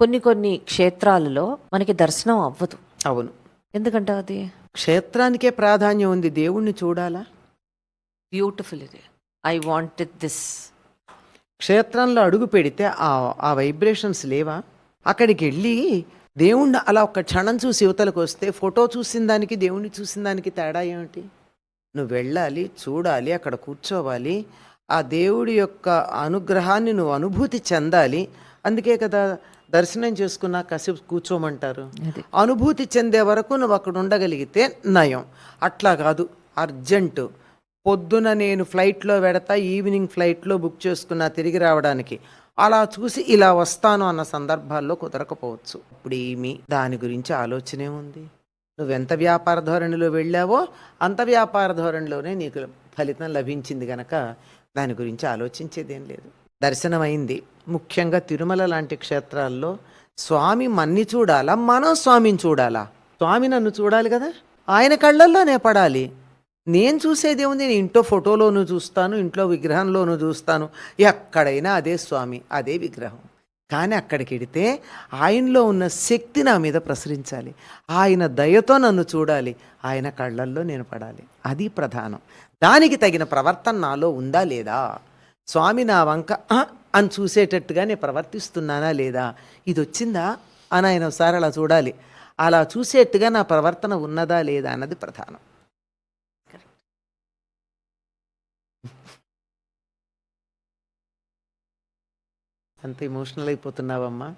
కొన్ని కొన్ని క్షేత్రాలలో మనకి దర్శనం అవ్వదు. అవును. ఎందుకంటే అది? క్షేత్రానికే ప్రాధాన్యం ఉంది. దేవుణ్ణి చూడాలా? బ్యూటిఫుల్ ఇది. ఐ వాంటెడ్ దిస్ క్షేత్రంలో అడుగు పెడితే ఆ ఆ వైబ్రేషన్స్ లేవా? అక్కడికి వెళ్ళి దేవుణ్ణి అలా ఒక క్షణం చూసి యువతలకు వస్తే ఫోటో చూసిన దానికి దేవుణ్ణి చూసిన దానికి తేడా ఏమిటి? నువ్వు వెళ్ళాలి చూడాలి అక్కడ కూర్చోవాలి. ఆ దేవుడి యొక్క అనుగ్రహాన్ని నువ్వు అనుభూతి చెందాలి. అందుకే కదా దర్శనం చేసుకున్నా కాసేపు కూర్చోమంటారు. అనుభూతి చెందే వరకు నువ్వు అక్కడ ఉండగలిగితే నయం. అట్లా కాదు. అర్జెంటు. పొద్దున నేను ఫ్లైట్లో వెడతా ఈవినింగ్ ఫ్లైట్లో బుక్ చేసుకున్నా తిరిగి రావడానికి. అలా చూసి ఇలా వస్తాను అన్న సందర్భాల్లో కుదరకపోవచ్చు. ఇప్పుడు ఏమి దాని గురించి ఆలోచనే ఉంది. నువ్వెంత వ్యాపార ధోరణిలో వెళ్ళావో అంత వ్యాపార ధోరణిలోనే నీకు ఫలితం లభించింది గనక దాని గురించి ఆలోచించేదేం లేదు. దర్శనం అయింది ముఖ్యంగా తిరుమల లాంటి క్షేత్రాల్లో స్వామి మన్ని చూడాలా మనం స్వామిని చూడాలా? స్వామి నన్ను చూడాలి కదా? ఆయన కళ్ళల్లోనే పడాలి. నేను చూసేది ఏముంది? నేను ఇంట్లో ఫోటోలోనూ చూస్తాను ఇంట్లో విగ్రహంలోనూ చూస్తాను. ఎక్కడైనా అదే స్వామి అదే విగ్రహం. కానీ అక్కడికి వెడితే ఆయనలో ఉన్న శక్తి నా మీద ప్రసరించాలి. ఆయన దయతో నన్ను చూడాలి. ఆయన కళ్ళల్లో నేను పడాలి. అది ప్రధానం. దానికి తగిన ప్రవర్తన నాలో ఉందా లేదా? స్వామి నా వంక అని చూసేటట్టుగా నేను ప్రవర్తిస్తున్నానా లేదా? ఇది వచ్చిందా అని ఆయన ఒకసారి అలా చూడాలి. అలా చూసేట్టుగా నా ప్రవర్తన ఉన్నదా లేదా అన్నది ప్రధానం. అంత ఎమోషనల్ అయిపోతున్నావమ్మా.